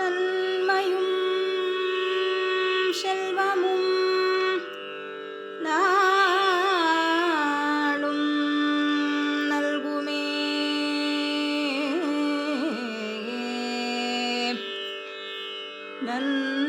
നന്മയും ശെൽവമും നാളും നൽകുമേ. നന്മ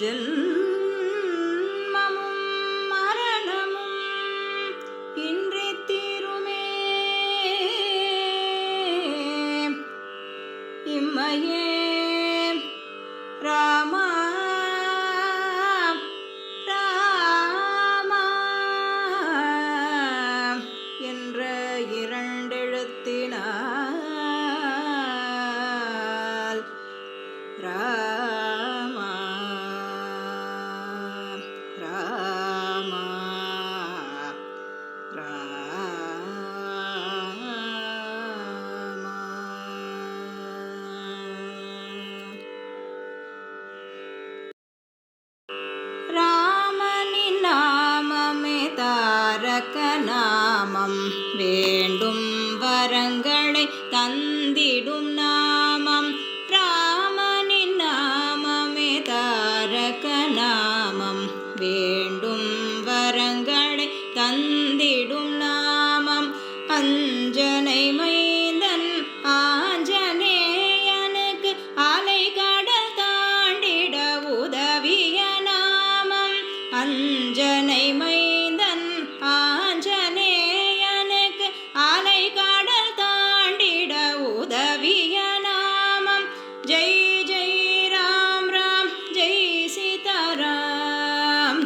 ஜன்மமும் மரணமும் இன்றி தீருமே. இம்மையே ரா ராமா நாமமே தாரக நாமம். வேண்டும் வரங்களை தந்திடும்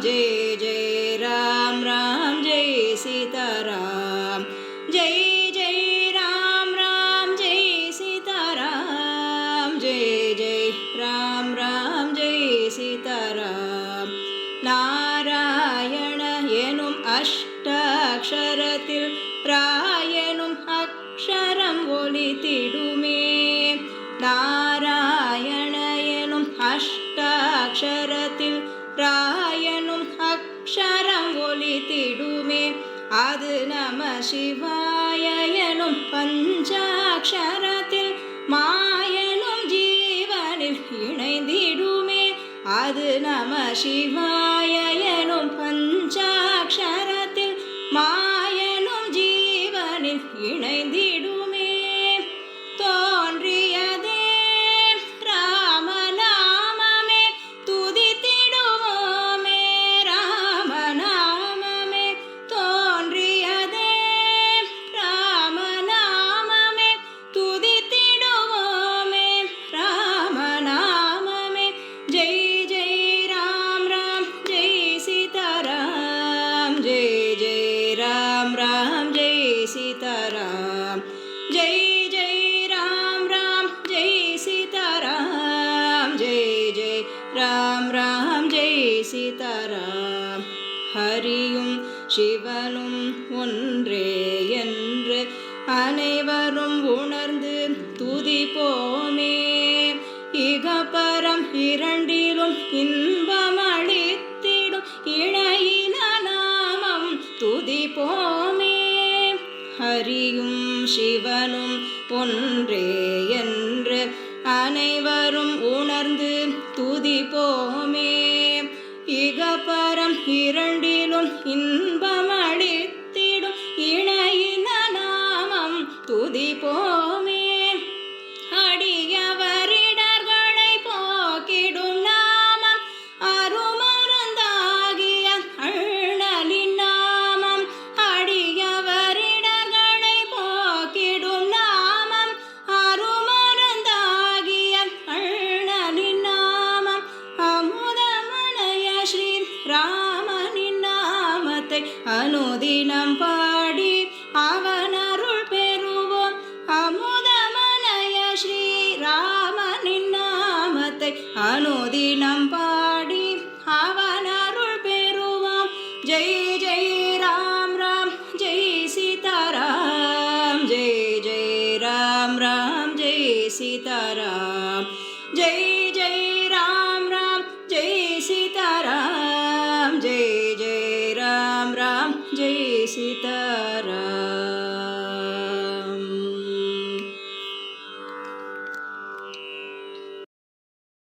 சீதாராம் ஜெய் ஜெய் ராம் ராம் ஜெய் சீதாராம் ஜெய் ஜெய் ராம் ராம் ஜெய் சீதாராம் ஜெய் ஜெய் ராம் ராம் ஜெய் சீதாராம் நாராயண எனும் அஷ்டாட்சரத்தில் ராயனும் அக்ஷரம் ஒலித்திடுமே நாராயண நம சிவாய எனும் பஞ்சாட்சரத்தில் மாயனும் ஜீவனில் இணைந்திடுமே. அது நம சிவாய ராம் ராம் ஜெய் சீதாராம் ஜெய் ஜெய் ராம் ராம் ஜெய் சீதாராம் ஜெய் ஜெய் ராம் ராம் ஜெய் சீதாராம் ஹரியும் சிவனும் ஒன்றே என்று அனைவரும் உணர்ந்து துதிப்போமே. இகபரம் இரண்டிலும் இன்பம் சிவனும் ஒன்றே என்று அனைவரும் உணர்ந்து துதிப்போமே. இகபரம் இரண்டிலும் இன்பம் அளித்திடும் இணையின நாமம் துதிப்போமே. அனுதினம் பாடி அவனருள் பெறுவோம். அமுதமனய ஸ்ரீராமனின் நாமத்தை அனுதினம் பாடி அவனருள் பெறுவோம். ஜெய் ஜெய் ராம் ராம் ஜெய் சீதாராம் ஜெய் ஜெய் ராம் ராம் ஜெய் சீதா जय सीताराम।